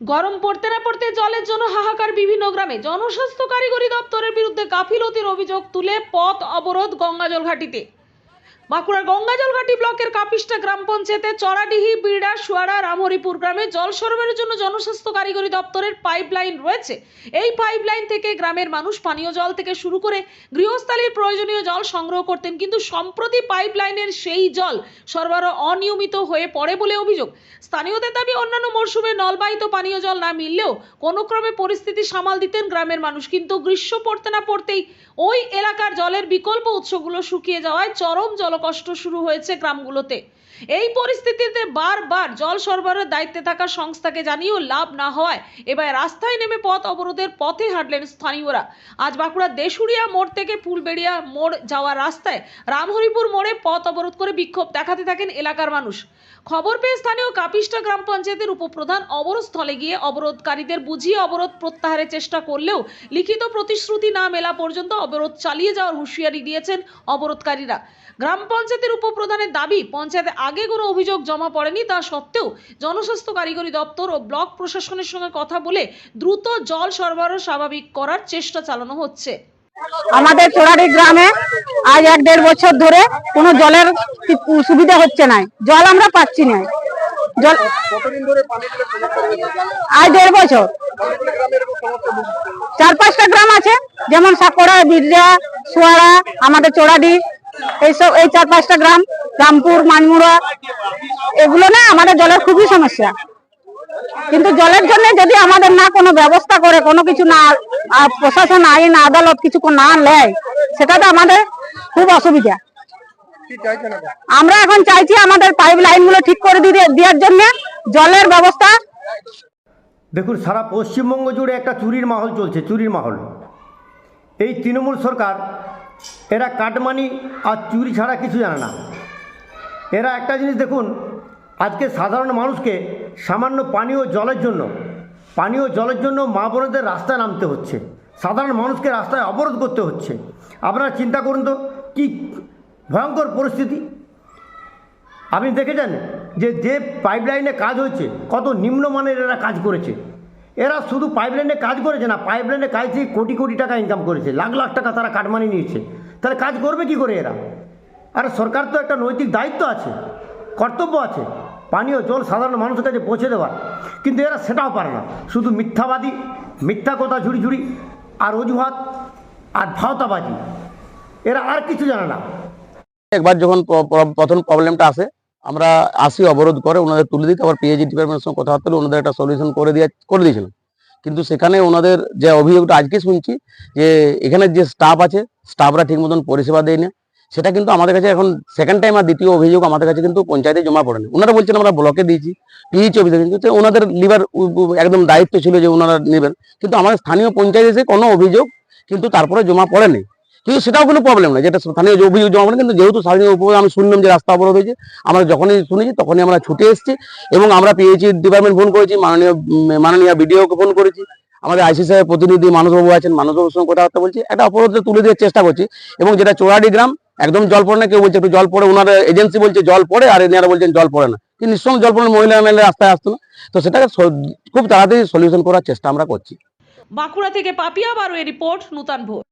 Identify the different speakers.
Speaker 1: গরম পড়তে না পড়তে জলের জন্য হাহাকার বিভিন্ন গ্রামে। জনস্বাস্থ্য কারিগরি দপ্তরের বিরুদ্ধে গাফিলতির অভিযোগ তুলে পথ অবরোধ গঙ্গাজল ঘাটিতে। বাঁকুড়ার গঙ্গাজল ঘাটি ব্লকের কাপিস্টা গ্রাম পঞ্চায়েতের চড়াডিহি, বিড়া, সুয়ারা, রামহরিপুর গ্রামে জল সরবরাহের জন্য জনস্বাস্থ্য কারিগরি দপ্তরের পাইপলাইন রয়েছে। এই পাইপলাইন থেকে গ্রামের মানুষ পানীয় জল থেকে শুরু করে গৃহস্থালীর প্রয়োজনীয় জল সংগ্রহ করতেন, কিন্তু সম্প্রতি পাইপলাইনের সেই জল সরবরাহ অনিয়মিত হয়ে পড়ে বলে অভিযোগ। স্থানীয়দের দাবি, অন্যান্য মরশুমে নলবাহিত পানীয় জল না মিললেও কোনো ক্রমে পরিস্থিতি সামাল দিতেন গ্রামের মানুষ, কিন্তু গ্রীষ্ম পড়তে না পড়তেই ওই এলাকার জলের বিকল্প উৎসগুলো শুকিয়ে যাওয়ায় চরম জলকষ্ট শুরু হয়েছে গ্রামগুলোতে। এই পরিস্থিতিতে বারবার জল সরবরাহের দায়িত্বে থাকা সংস্থাকে জানিয়েও লাভ না হওয়ায় এবার রাস্তায় নেমে পথ অবরোধের পথে হাঁটলেন স্থানীয়রা। আজ বাঁকুড়া দেশুরিয়া মোড় থেকে ফুলবেড়িয়া মোড় যাওয়ার রাস্তায় রামহরিপুর মোড়ে পথ অবরোধ করে বিক্ষোভ দেখাতে থাকেন এলাকার মানুষ। খবর পেয়ে স্থানীয় কাপিস্টা গ্রাম পঞ্চায়েতের উপপ্রধান অবরোধস্থলে গিয়ে অবরোধকারীদের বুঝিয়ে অবরোধ প্রত্যাহারের চেষ্টা করলেও লিখিত প্রতিশ্রুতি না মেলা পর্যন্ত অবরোধ চালিয়ে যাওয়ার হুঁশিয়ারি দিয়েছেন অবরোধকারীরা। গ্রাম পঞ্চায়েতের উপপ্রধানের দাবি, পঞ্চায়েতে আগে কোনো অভিযোগ জমা পড়েনি, তা সত্ত্বেও জনস্বাস্থ্য কারিগরি দপ্তর ও ব্লক প্রশাসনের সঙ্গে কথা বলে দ্রুত জল সরবরাহ স্বাভাবিক করার চেষ্টা চালানো হচ্ছে।
Speaker 2: আমাদের চোরারি গ্রামে আজ এক দেড় বছর ধরে কোনো জলের সুবিধা হচ্ছে না। জল আমরা পাচ্ছি না। জল আজ দেড় বছর। চার পাঁচটা গ্রাম আছে, যেমন সাকোড়া, বিরজা, সোয়ারা, আমাদের চোরাডি, এইসব এই চার পাঁচটা গ্রাম। রামপুর, মানমুড়া, এগুলো না আমাদের জলের খুবই সমস্যা। কিন্তু জলের জন্য যদি আমাদের না কোনো ব্যবস্থা করে, কোনো কিছু না প্রশাসন, আইন, আদালত কিছু না নেয়, সেটা তো আমাদের খুব অসুবিধা। আমরা এখন চাইছি আমাদের পাইপ লাইনগুলো ঠিক করে দিয়ে দেওয়ার জন্য জলের ব্যবস্থা।
Speaker 3: দেখুন, সারা পশ্চিমবঙ্গ জুড়ে একটা চুরির মাহল চলছে, চুরির মাহল। এই তৃণমূল সরকার, এরা কাটমানি আর চুরি ছাড়া কিছু জানে না। এরা একটা জিনিস দেখুন, আজকে সাধারণ মানুষকে সামান্য পানীয় জলের জন্য, পানীয় জলের জন্য মা বোনদের রাস্তায় নামতে হচ্ছে। সাধারণ মানুষকে রাস্তায় অবরোধ করতে হচ্ছে। আপনারা চিন্তা করুন তো, কি ভয়ঙ্কর পরিস্থিতি। আপনি দেখেছেন যে যে পাইপলাইনে কাজ হয়েছে, কত নিম্নমানের এরা কাজ করেছে। এরা শুধু পাইপলাইনে কাজ করেছে না পাইপলাইনে কাজ থেকে কোটি কোটি টাকা ইনকাম করেছে, লাখ লাখ টাকা তারা কাটমানি নিয়েছে। তাহলে কাজ করবে কি করে এরা? আরে সরকার তো একটা নৈতিক দায়িত্ব আছে, কর্তব্য আছে। পানীয় জল সাধারণ মানুষের কাছে পৌঁছে দেওয়ার। কিন্তু এরা সেটাও পারে না। শুধু মিথ্যাবাদী, মিথ্যা কথা ঝুড়ি ঝুড়ি আর অজুহাত আর ভাওতাবাজি। এরা আর কিছু জানে না।
Speaker 4: একবার যখন প্রথম প্রবলেমটা আসে, আমরা আসি, অবরোধ করে ওনাদের তুলে দিতে। আবার পিএইচি ডিপার্টমেন্টের সঙ্গে কথা বলে ওনাদের একটা সলিউশন করে দিয়ে, করে দিয়েছিলাম। কিন্তু সেখানে ওনাদের যে অভিযোগটা আজকে শুনছি যে, এখানে যে স্টাফ আছে স্টাফরা ঠিক মতন পরিষেবা দেয় না সেটা কিন্তু আমাদের কাছে এখন সেকেন্ড টাইম আর দ্বিতীয় অভিযোগ আমাদের কাছে কিন্তু পঞ্চায়েতে জমা পড়েনি। ওনারা বলছেন আমরা ব্লকে দিয়েছি পিএইচ অফিসে কিন্তু ওনাদের লিবার একদম দায়িত্ব ছিল যে ওনারা নেবেন। কিন্তু আমাদের স্থানীয় পঞ্চায়েত এসে কোনো অভিযোগ কিন্তু তারপরে জমা পড়েনি। কিন্তু সেটাও কোনো প্রবলেম না যেটা স্থানীয় অভিযোগ জমা পড়ে কিন্তু যেহেতু স্থানীয় উপর আমি শুনলাম যে রাস্তা অবরোধ হয়েছে, আমরা যখনই শুনেছি তখনই আমরা ছুটে এসেছি এবং আমরা পিএইচি ডিপার্টমেন্ট ফোন করেছি, মাননীয় মাননীয় বিডিওকে ফোন করেছি। আমাদের আইসি সাহেব প্রতিনিধি মানসবাবু আছেন মানসবাবুর সঙ্গে কথাবার্তা বলছি। একটা অপরাধে তুলে দেওয়ার চেষ্টা করছি এবং যেটা চোরাডি গ্রাম একদম জল পড়ে না, কেউ বলছে একটু জল পড়ে ওনার এজেন্সি বলছে জল পড়ে, আর এনারা বলছেন জল পড়ে না। কিন্তু নিঃসঙ্গে জল পড়ে মহিলা এমএলএ রাস্তায় আসতো না। তো সেটাকে খুব তাড়াতাড়ি সলিউশন করার চেষ্টা আমরা করছি।
Speaker 1: বাঁকুড়া থেকে পাপিয়া বারো রিপোর্ট, নূতন ভোর